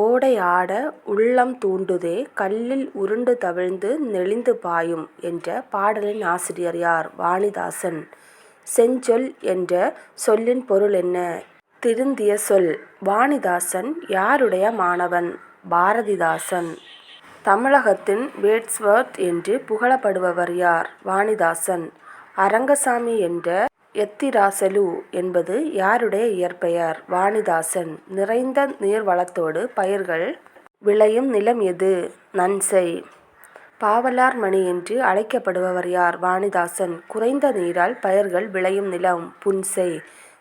ஓடை ஆட உள்ளம் தூண்டுதே கல்லில் உருண்டு தவிழ்ந்து நெளிந்து பாயும் என்ற பாடலின் ஆசிரியர் யார்? வாணிதாசன். செஞ்சொல் என்ற சொல்லின் பொருள் என்ன? திருந்திய சொல். வாணிதாசன் யாருடைய மாணவன்? பாரதிதாசன். தமிழகத்தின் வேட்ஸ்வர்த் என்று புகழப்படுபவர் யார்? வாணிதாசன். அரங்கசாமி என்ற எத்திராசலு என்பது யாருடைய இயற்பெயர்? வாணிதாசன். நிறைந்த நீர்வளத்தோடு பயிர்கள் விளையும் நிலம் எது? நன்செய். பாவலார் மணி என்று அழைக்கப்படுபவர் யார்? வாணிதாசன். குறைந்த நீரால் பயிர்கள் விளையும் நிலம் புன்செய்.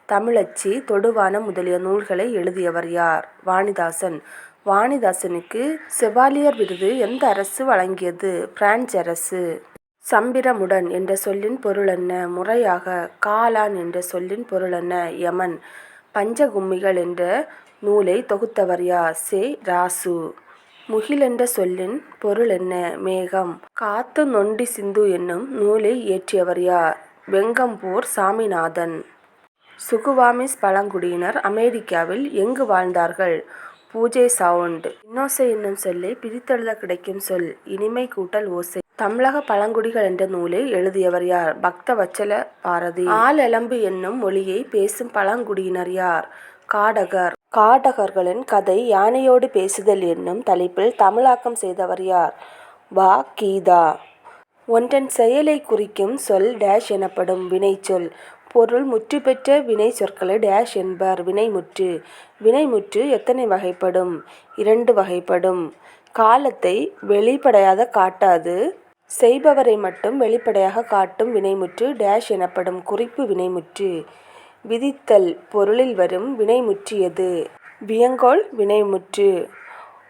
தமிழச்சி தொடுவானம் முதலிய நூல்களை எழுதியவர் யார்? வாணிதாசன். வாணிதாசனுக்கு செவாலியர் விருது எந்த அரசு வழங்கியது? பிரான்சு அரசு. சம்பிரமுடன் என்ற சொல்லின் பொருளென்ன? முறையாக. காலான் என்ற சொல்லின் பொருளென்ன? யமன் பஞ்சகும்மிகள் என்ற நூலை தொகுத்தவர் யா செ. ராசு முகில் என்ற சொல்லின் பொருள் என்ன மேகம். காத்து நொண்டி சிந்து என்னும் நூலை இயற்றியவர் யார்? வெங்கம்பூர் சாமிநாதன். சுகுவாமிஸ் பழங்குடியினர் அமெரிக்காவில் எங்கு வாழ்ந்தார்கள்? பூஜை சவுண்ட். இன்னோசை என்னும் சொல்லை பிரித்தெழுதக் கிடைக்கும் சொல். இனிமை கூட்டல் ஓசை. தமிழகப் பழங்குடிகள் என்ற நூலை எழுதியவர் யார்? பக்தவத்சல பாரதி. ஆலெழம்பு என்னும் மொழியை பேசும் பழங்குடியினர் யார்? காடகர். காடகர்களின் கதை யானையோடு பேசுதல் என்னும் தலைப்பில் தமிழாக்கம் செய்தவர் யார்? வா கீதா. ஒன்றன் செயலைக் குறிக்கும் சொல் டேஷ் எனப்படும். வினைச்சொல். பொருள் முற்றுப்பெற்ற வினை சொற்களை என்பர். வினைமுற்று. வினைமுற்று எத்தனை வகைப்படும்? இரண்டு வகைப்படும். காலத்தை வெளிப்படையாத காட்டாது செய்பவரை மட்டும் வெளிப்படையாக காட்டும் வினைமுற்று டேஷ் எனப்படும். குறிப்பு வினைமுற்று. விதித்தல் பொருளில் வரும் வினைமுற்று எது? வியங்கோள் வினைமுற்று.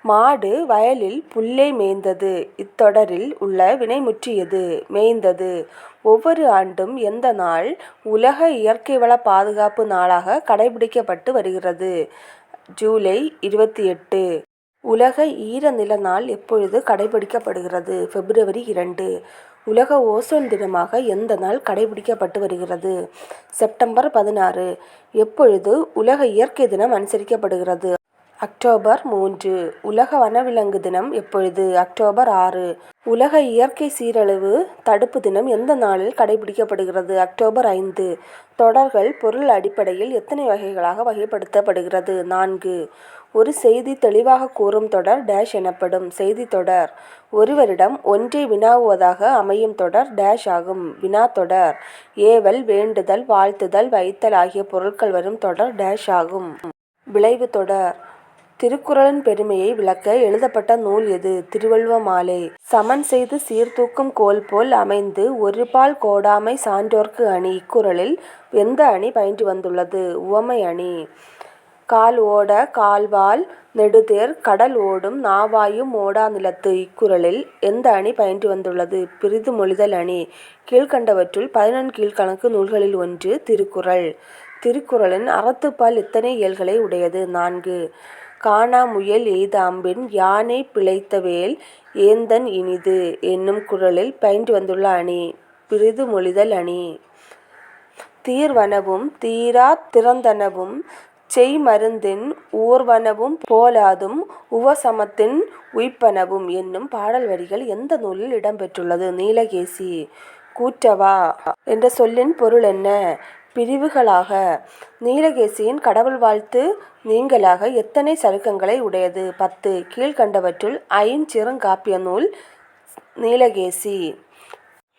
மாடு வயலில் புல்லை மேய்ந்தது. இத்தொடரில் உள்ள வினைமுற்று எது? மேய்ந்தது. ஒவ்வொரு ஆண்டும் எந்த நாள் உலக இயற்கை வள பாதுகாப்பு நாளாக கடைபிடிக்கப்பட்டு வருகிறது? ஜூலை இருபத்தி எட்டு உலக ஈரநில நாள் எப்பொழுது கடைப்பிடிக்கப்படுகிறது? பிப்ரவரி இரண்டு. உலக ஓசோன் தினமாக எந்த நாள் கடைப்பிடிக்கப்பட்டு வருகிறது? செப்டம்பர் பதினாறு. எப்பொழுது உலக இயற்கை தினம் அனுசரிக்கப்படுகிறது? அக்டோபர் மூன்று. உலக வனவிலங்கு தினம் எப்பொழுது? அக்டோபர் ஆறு. உலக இயற்கை சீரழிவு தடுப்பு தினம் எந்த நாளில் கடைப்பிடிக்கப்படுகிறது? அக்டோபர் ஐந்து. தொடர்கள் பொருள் அடிப்படையில் எத்தனை வகைகளாக வகைப்படுத்தப்படுகிறது? நான்கு. ஒரு செய்தி தெளிவாகக் கூறும் தொடர் டேஷ் எனப்படும். செய்தித் தொடர். ஒருவரிடம் ஒன்றை வினாவுவதாக அமையும் தொடர் டேஷ் ஆகும். வினா தொடர் ஏவல் வேண்டுதல் வாழ்த்துதல் வைத்தல் ஆகிய பொருட்கள் வரும் தொடர் டேஷ் ஆகும். விளைவு தொடர். திருக்குறளின் பெருமையை விளக்க எழுதப்பட்ட நூல் எது? திருவள்ளுவ மாலை. சமன் செய்து சீர்தூக்கும் கோல்போல் அமைந்து ஒருபால் கோடாமை சான்றோர்க்கு அணி. இக்குறளில் எந்த அணி பயின்று வந்துள்ளது? உவமை அணி. கால் ஓட கால்வால் நெடுதேர் கடல் ஓடும் நாவாயும் ஓடா நிலத்து. இக்குறளில் எந்த அணி பயின்று வந்துள்ளது? பிறிதுமொழிதல் அணி. கீழ்க்கண்டவற்றுள் பதினெண்கீழ்க்கணக்கு நூல்களில் ஒன்று திருக்குறள். திருக்குறளின் அறத்துப்பால் இத்தனை இயல்களை உடையது? நான்கு. காணா முயல் யானை பிழைத்த வேல் ஏந்தன் இனிது என்னும் குறளில் பயின்று வந்துள்ள அணி. பிறிதுமொழிதல் அணி. தீர்வனவும் தீராத் செய் செய்மருந்தின் ஊர்வனவும் போலாதும் உவசமத்தின் உய்ப்பனவும் என்னும் பாடல் வரிகள் எந்த நூலில் இடம்பெற்றுள்ளது நீலகேசி. கூற்றவா என்ற சொல்லின் பொருள் என்ன? பிரிவுகளாக. நீலகேசியின் கடவுள் வாழ்த்து நீங்கலாக எத்தனை சருக்கங்களை உடையது? பத்து. கீழ்க்கண்டவற்றுள் ஐஞ்சிறங்காப்பிய நூல் நீலகேசி.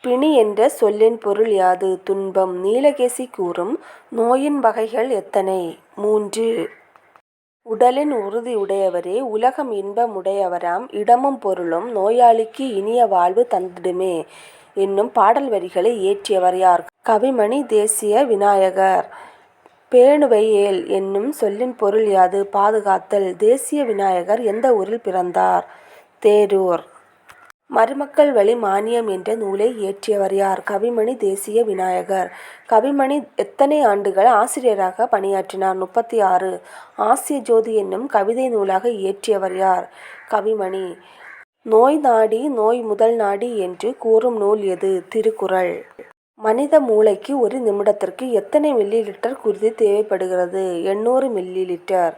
பிணி என்ற சொல்லின் பொருள் யாது? துன்பம். நீலகேசி கூறும் நோயின் வகைகள் எத்தனை? மூன்று. உடலின் உறுதி உடையவரே உலகம் இன்பம் உடையவராம் இடமும் பொருளும் நோயாளிக்கு இனிய வாழ்வு தந்திடுமே என்னும் பாடல் வரிகளை இயற்றியவர் யார்? கவிமணி தேசிய விநாயகர். பேணுவையேல் என்னும் சொல்லின் பொருள் யாது? பாதுகாத்தல். தேசிய விநாயகர் எந்த ஊரில் பிறந்தார்? தேரூர். மருமக்கள் வழி மானியம் என்ற நூலை இயற்றியவர் யார்? கவிமணி தேசிய விநாயகர். கவிமணி எத்தனை ஆண்டுகள் ஆசிரியராக பணியாற்றினார்? முப்பத்தி ஆறு. ஆசிய ஜோதி என்னும் கவிதை நூலாக இயற்றியவர் யார்? கவிமணி. நோய் நாடி நோய் முதல் நாடி என்று கூறும் நூல் எது? திருக்குறள். மனித மூளைக்கு ஒரு நிமிடத்திற்கு எத்தனை மில்லி லிட்டர் குருதி தேவைப்படுகிறது? எண்ணூறு மில்லி லிட்டர்.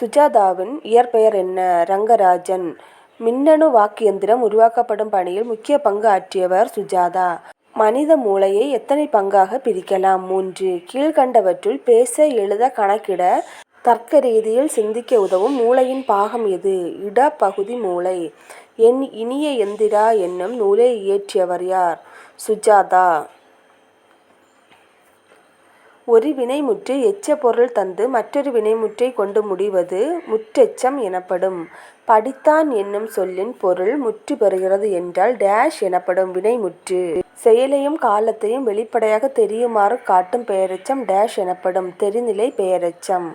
சுஜாதாவின் இயற்பெயர் என்ன? ரங்கராஜன். மின்னணு வாக்கியந்திரம் உருவாக்கப்படும் பணியில் முக்கிய பங்கு ஆற்றியவர் சுஜாதா. மனித மூளையை எத்தனை பங்காக பிரிக்கலாம்? மூன்று. கீழ்கண்டவற்றுள் பேச, எழுத, கணக்கிட, தர்க்க ரீதியில் சிந்திக்க உதவும் மூளையின் பாகம் எது? இடப்பகுதி மூளை. என் இனிய எந்திரா என்னும் நூலை இயற்றியவர் யார்? சுஜாதா. ஒரு வினைமுற்று எச்ச பொருள் தந்து மற்றொரு வினைமுற்றைக் கொண்டு முடிவது முற்றெச்சம் எனப்படும். படித்தான் என்னும் சொல்லின் பொருள் முற்று பெறுகிறது என்றால் டேஷ் எனப்படும் வினைமுற்று. செயலையும் காலத்தையும் வெளிப்படையாக தெரியுமாறு காட்டும் பெயரெச்சம் டேஷ் எனப்படும். தெரிநிலை பெயரெச்சம்.